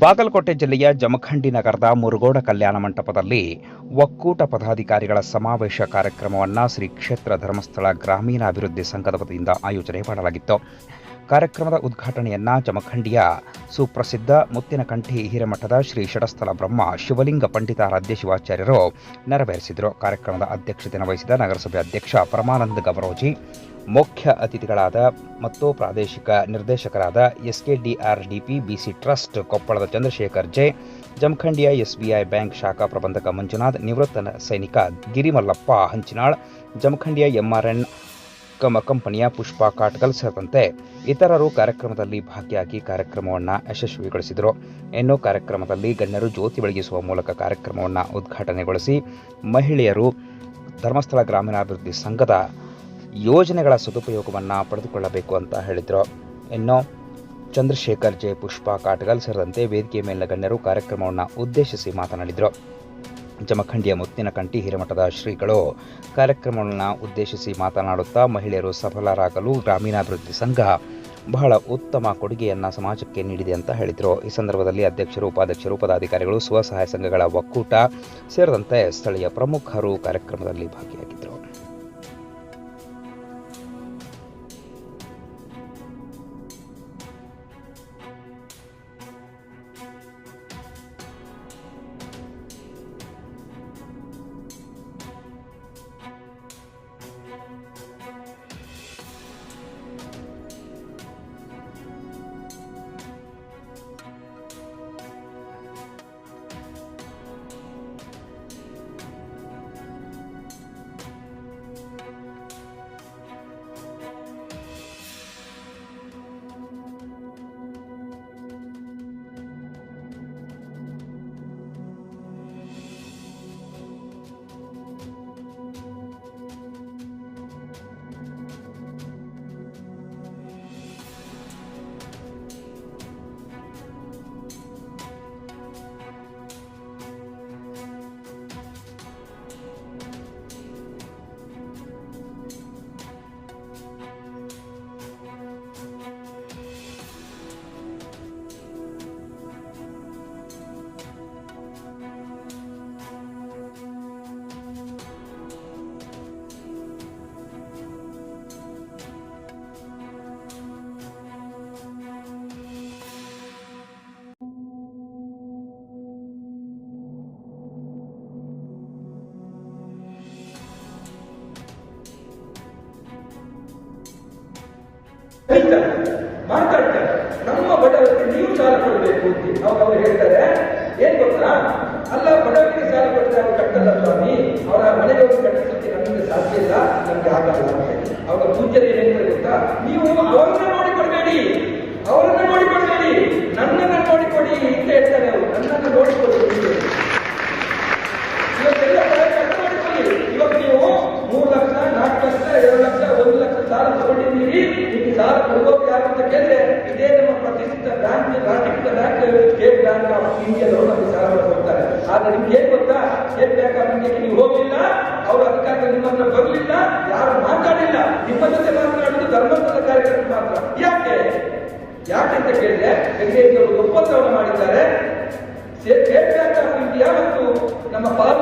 ಬಾಗಲಕೋಟೆ ಜಿಲ್ಲೆಯ ಜಮಖಂಡಿ ನಗರದ ಮುರುಗೋಡ ಕಲ್ಯಾಣ ಮಂಟಪದಲ್ಲಿ ಒಕ್ಕೂಟ ಪದಾಧಿಕಾರಿಗಳ ಸಮಾವೇಶ ಕಾರ್ಯಕ್ರಮವನ್ನು ಶ್ರೀ ಕ್ಷೇತ್ರ ಧರ್ಮಸ್ಥಳ ಗ್ರಾಮೀಣಾಭಿವೃದ್ಧಿ ಸಂಘದ ವತಿಯಿಂದ ಆಯೋಜನೆ ಮಾಡಲಾಗಿತ್ತು. ಕಾರ್ಯಕ್ರಮದ ಉದ್ಘಾಟನೆಯನ್ನ ಜಮಖಂಡಿಯ ಸುಪ್ರಸಿದ್ಧ ಮುತ್ತಿನಕಂಠಿ ಹಿರೇಮಠದ ಶ್ರೀ ಷಡಸ್ಥಲ ಬ್ರಹ್ಮ ಶಿವಲಿಂಗ ಪಂಡಿತಾರಾಧ್ಯ ಶಿವಾಚಾರ್ಯರು ನೆರವೇರಿಸಿದರು. ಕಾರ್ಯಕ್ರಮದ ಅಧ್ಯಕ್ಷತೆಯನ್ನು ವಹಿಸಿದ ನಗರಸಭೆ ಅಧ್ಯಕ್ಷ ಪರಮಾನಂದ ಗವರೋಜಿ ಮುಖ್ಯ ಅತಿಥಿಗಳಾದ ಮತ್ತು ಪ್ರಾದೇಶಿಕ ನಿರ್ದೇಶಕರಾದ S K D R D P BC trust, ಕೊಪ್ಪಳದ ಚಂದ್ರಶೇಖರ್ ಜೆ, ಜಮಖಂಡಿಯ ಎಸ್ಬಿಐ ಬ್ಯಾಂಕ್ ಶಾಖಾ ಪ್ರಬಂಧಕ ಮಂಜುನಾಥ್, ನಿವೃತ್ತ ಸೈನಿಕ ಗಿರಿಮಲ್ಲಪ್ಪ ಹಂಚಿನಾಳ್, ಜಮಖಂಡಿಯ ಎಂಆರ್ಎನ್ ಕಮ ಕಂಪನಿಯ ಪುಷ್ಪಾ ಕಾಟ್ಗಲ್ ಸೇರಿದಂತೆ ಇತರರು ಕಾರ್ಯಕ್ರಮದಲ್ಲಿ ಭಾಗಿಯಾಗಿ ಕಾರ್ಯಕ್ರಮವನ್ನು ಯಶಸ್ವಿಗೊಳಿಸಿದರು. ಇನ್ನು ಕಾರ್ಯಕ್ರಮದಲ್ಲಿ ಗಣ್ಯರು ಜ್ಯೋತಿ ಬೆಳಗಿಸುವ ಮೂಲಕ ಕಾರ್ಯಕ್ರಮವನ್ನು ಉದ್ಘಾಟನೆಗೊಳಿಸಿ ಮಹಿಳೆಯರು ಧರ್ಮಸ್ಥಳ ಗ್ರಾಮೀಣಾಭಿವೃದ್ಧಿ ಸಂಘದ ಯೋಜನೆಗಳ ಸದುಪಯೋಗವನ್ನು ಪಡೆದುಕೊಳ್ಳಬೇಕು ಅಂತ ಹೇಳಿದರು. ಇನ್ನು ಚಂದ್ರಶೇಖರ್ ಜೆ ಪುಷ್ಪ ಕಾಟಗಲ್ ಸೇರಿದಂತೆ ವೇದಿಕೆ ಮೇಲಿನ ಗಣ್ಯರು ಕಾರ್ಯಕ್ರಮವನ್ನು ಉದ್ದೇಶಿಸಿ ಮಾತನಾಡಿದರು. ಜಮಖಂಡಿಯ ಮುತ್ತಿನಕಂಠಿ ಹಿರೇಮಠದ ಶ್ರೀಗಳು ಕಾರ್ಯಕ್ರಮವನ್ನು ಉದ್ದೇಶಿಸಿ ಮಾತನಾಡುತ್ತಾ ಮಹಿಳೆಯರು ಸಫಲರಾಗಲು ಗ್ರಾಮೀಣಾಭಿವೃದ್ಧಿ ಸಂಘ ಬಹಳ ಉತ್ತಮ ಕೊಡುಗೆಯನ್ನು ಸಮಾಜಕ್ಕೆ ನೀಡಿದೆ ಅಂತ ಹೇಳಿದರು. ಈ ಸಂದರ್ಭದಲ್ಲಿ ಅಧ್ಯಕ್ಷರು, ಉಪಾಧ್ಯಕ್ಷರು, ಪದಾಧಿಕಾರಿಗಳು, ಸ್ವಸಹಾಯ ಸಂಘಗಳ ಒಕ್ಕೂಟ ಸೇರಿದಂತೆ ಸ್ಥಳೀಯ ಪ್ರಮುಖರು ಕಾರ್ಯಕ್ರಮದಲ್ಲಿ ಭಾಗಿಯಾಗಿದ್ದರು ನಮ್ಮ ಬಡವರಿಗೆ ನೀವು ಸಾಲ ಕೊಡಬೇಕು ಅಂತ ಅವಾಗ ಅವ್ರು ಹೇಳ್ತಾರೆ. ಏನ್ ಗೊತ್ತಾ? ಅಲ್ಲ, ಬಡವರಿಗೆ ಸಾಲ ಕೊಟ್ಟರೆ ಅವ್ರು ಕಟ್ಟಲ್ಲ ಸ್ವಾಮಿ. ಅವರ ಮನೆಗೆ ಹೋಗಿ ಕಟ್ಟಿಸಲಿಕ್ಕೆ ನಮಗೆ ಸಾಧ್ಯ ಇಲ್ಲ. ನಮ್ಗೆ ಆಗಲ್ಲ ಅಂತ ಪೂಜೆ ಏನಂತ ಗೊತ್ತಾ? ನೀವು ಅವರನ್ನ ನೋಡಿಕೊಡ್ಬೇಡಿ ಅವರನ್ನ ನೋಡಿಕೊಡ್ಬೇಡಿ ನನ್ನನ್ನ ನೋಡಿಕೊಡಿ ಅಂತ ಹೇಳ್ತಾರೆ ಅವರು. ನನ್ನನ್ನು ನೋಡಿಕೊಡಿ ಮಾಡಿಕೊಳ್ಳಿ. ಇವತ್ತು ನೀವು ಮೂರು ಲಕ್ಷ, ನಾಲ್ಕು ಲಕ್ಷ, ಎರಡು ಲಕ್ಷ, ಒಂದು ಲಕ್ಷ ಸಾಲ ತಗೊಂಡಿದ್ದೀರಿ. ನಿಮಗೆ ಸಾಲ ಕೊಡೋಕೆ ಯಾರು ಅಂತ ಕೇಳಿದ್ರೆ ಬ್ಯಾಂಕ್ ರಾಷ್ಟ್ರೀಕೃತ ಬ್ಯಾಂಕ್ ಸ್ಟೇಟ್ ಬ್ಯಾಂಕ್ ಆಫ್ ಇಂಡಿಯಾದವರು ನಮಗೆ ಸಾಲ ಕೊಡ್ತಾರೆ ಆದ್ರೆ ನಿಮ್ಗೆ ಏನ್ ಗೊತ್ತಾ? ಸ್ಟೇಟ್ ಬ್ಯಾಂಕ್ ಆಫ್ ಇಂಡಿಯಾಗೆ ನೀವು ಹೋಗಲಿಲ್ಲ, ಅವರು ಅಧಿಕಾರ ನಿಮ್ಮನ್ನ ಬರಲಿಲ್ಲ, ಯಾರು ಮಾತಾಡಿಲ್ಲ. ನಿಮ್ಮ ಜೊತೆ ಮಾತನಾಡಿದ್ದು ಧರ್ಮಸ್ಥಳ ಕಾರ್ಯಕ್ರಮ ಮಾತ್ರ. ಯಾಕೆ? ಯಾಕೆ ಅಂತ ಕೇಳಿದ್ರೆ ಬೆಂಗಳೂರು ಒಪ್ಪಂದವನ್ನು ಮಾಡಿದ್ದಾರೆ. ಸ್ಟೇಟ್ ಬ್ಯಾಂಕ್ ಆಫ್ ಇಂಡಿಯಾ ಮತ್ತು ನಮ್ಮ ಪಾಲುದಾರ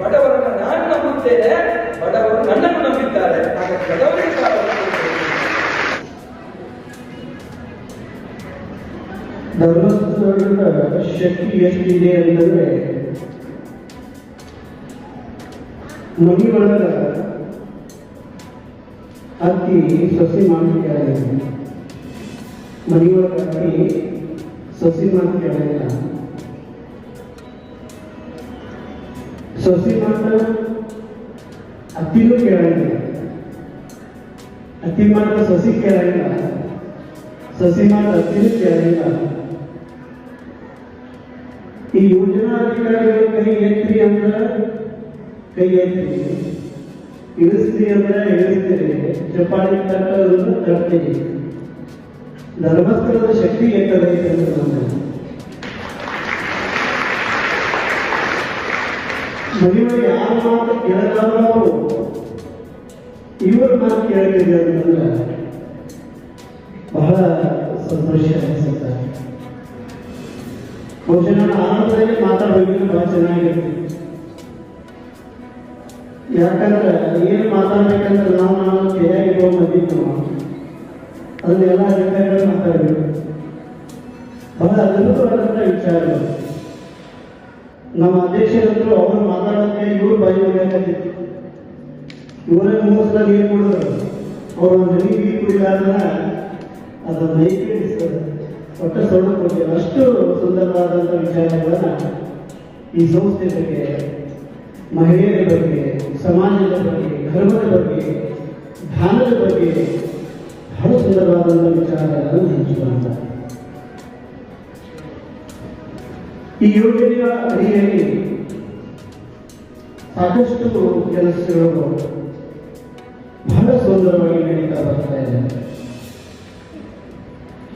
ಬಡವರನ್ನ ನಾನು ನಂಬುತ್ತೇನೆ, ಬಡವರು ನನ್ನನ್ನು ನಂಬಿದ್ದಾರೆ. ಧರ್ಮಸ್ಥಳದ ಶಕ್ತಿ ಎಷ್ಟಿದೆ ಅಂದರೆ ಮುನಿಗಳ ಅಕ್ಕಿ ಸಸಿ ಮಾಡ್ತಿದ್ದಾರೆ ಮನೆಯೊಳಗ ಸಸಿ ಮಾಡ್ತಿದ್ದಾರೆ ಸಸಿ ಮಾಡ ಅತ್ತಿನೂ ಕೇಳಂಗಿಲ್ಲ ಅತ್ತಿ ಮಾಡ ಸಸಿ ಕೇಳಂಗಿಲ್ಲ ಸಸಿ ಮಾಡ ಅತ್ತಿನೂ ಕೇಳಂಗಿಲ್ಲ ಈ ಯೋಜನಾಧಿಕಾರಿಗಳು ಕೈ ಎತ್ತಿ ಅಂದ್ರ ಕೈ ಎತ್ತಿ ಇಳಿಸ್ತೀರಿ ಅಂದ್ರೆ ಇಳಿಸ್ತೀರಿ ಚಪಾತಿ ತಟ್ಟೋದನ್ನ ತರ್ತೀರಿ ಧರ್ಮಸ್ಥಳದ ಶಕ್ತಿ ಎತ್ತದೈತೆ ಅಂದ್ರೆ ಮನೆಯೊಳಗೆ ಯಾರ ಮಾತು ಕೇಳಲಾರವರು ಇವ್ರ ಮಾತು ಕೇಳ್ತಿದ್ದಾರೆ ಅಂತಂದ್ರೆ ಬಹಳ ಸಂತೋಷ ಅನಿಸುತ್ತೆ. ಬಹುಶಃ ನಾನು ಆನಂದದಲ್ಲಿ ಮಾತಾಡಬೇಕು ಬಹಳ ಚೆನ್ನಾಗಿರುತ್ತೆ. ಯಾಕಂದ್ರೆ ಏನು ಮಾತಾಡ್ಬೇಕಂದ್ರೆ ನಾವು ನಾವು ಮಂದಿ ನಾವು ಅದನ್ನೆಲ್ಲ ಅಧಿಕಾರಿಗಳು ಮಾತಾಡಬೇಕು. ಬಹಳ ಅದ್ಭುತವಾದಂಥ ವಿಚಾರಗಳು. ನಮ್ಮ ಅಧ್ಯಕ್ಷರಂದ್ರು ಅವರು ಮಾತಾಡೋಕೆ ಇವರು ಬಾಯಿ ಹೋಗಬೇಕಾಗಿತ್ತು ಇವರೇ ಮೂವತ್ತು ನೀರು ಕುಡಿದ್ರು. ಅವ್ರು ಒಂದು ನೀರು ನೀರು ಅದು ಒಟ್ಟ ಸೊಳ್ಳು ಕೊಡ್ತೀವಿ ಅಷ್ಟು ಸುಂದರವಾದಂಥ ವಿಚಾರಗಳನ್ನ ಈ ಸಂಸ್ಥೆ ಬಗ್ಗೆ, ಮಹಿಳೆಯರ ಬಗ್ಗೆ, ಸಮಾಜದ ಬಗ್ಗೆ, ಧರ್ಮದ ಬಗ್ಗೆ ಧ್ಯಾನದ ಬಗ್ಗೆ ಬಹಳ ಸುಂದರವಾದಂಥ ವಿಚಾರಗಳನ್ನು ಹಂಚಿಕೊಂಡ ಈ ಯೋಜನೆಯ ಅಡಿಯಲ್ಲಿ ಸಾಕಷ್ಟು ಕೆಲಸಗಳು ಬಹಳ ಸುಂದರವಾಗಿ ನಡೀತಾ ಬರ್ತಾ ಇದೆ.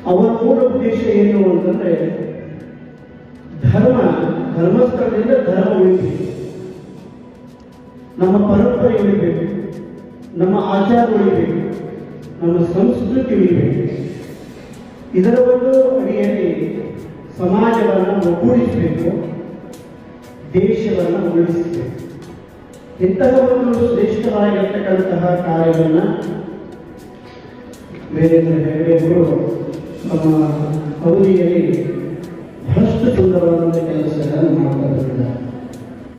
ಅವರ ಮೂಲ ಉದ್ದೇಶ ಏನು ಅಂತಂದ್ರೆ ಧರ್ಮ, ಧರ್ಮಸ್ಥಳದಿಂದ ಧರ್ಮ ಉಳಿಬೇಕು. ನಮ್ಮ ಪರಂಪರೆ ಉಳಿಬೇಕು. ನಮ್ಮ ಆಚಾರ ಉಳಿಬೇಕು. ನಮ್ಮ ಸಂಸ್ಕೃತಿ ಉಳಿಬೇಕು. ಇದರ ಒಂದು ಅಡಿಯಲ್ಲಿ ಸಮಾಜವನ್ನು ಒಗ್ಗೂಡಿಸಬೇಕು ದೇಶವನ್ನು ಉಳಿಸಬೇಕು. ಇಂತಹ ಒಂದು ಶ್ರೇಷ್ಠವಾಗಿರ್ತಕ್ಕಂತಹ ಕಾರ್ಯವನ್ನು ವೀರೇಂದ್ರ ಹೆಗಡೆಯವರು ನಮ್ಮ ಅವಧಿಯಲ್ಲಿ ಬಹಳಷ್ಟು ಸುಂದರವಾದಂಥ ಕೆಲಸಗಳನ್ನು ಮಾಡ್ತಾ ಬಂದಿದ್ದಾರೆ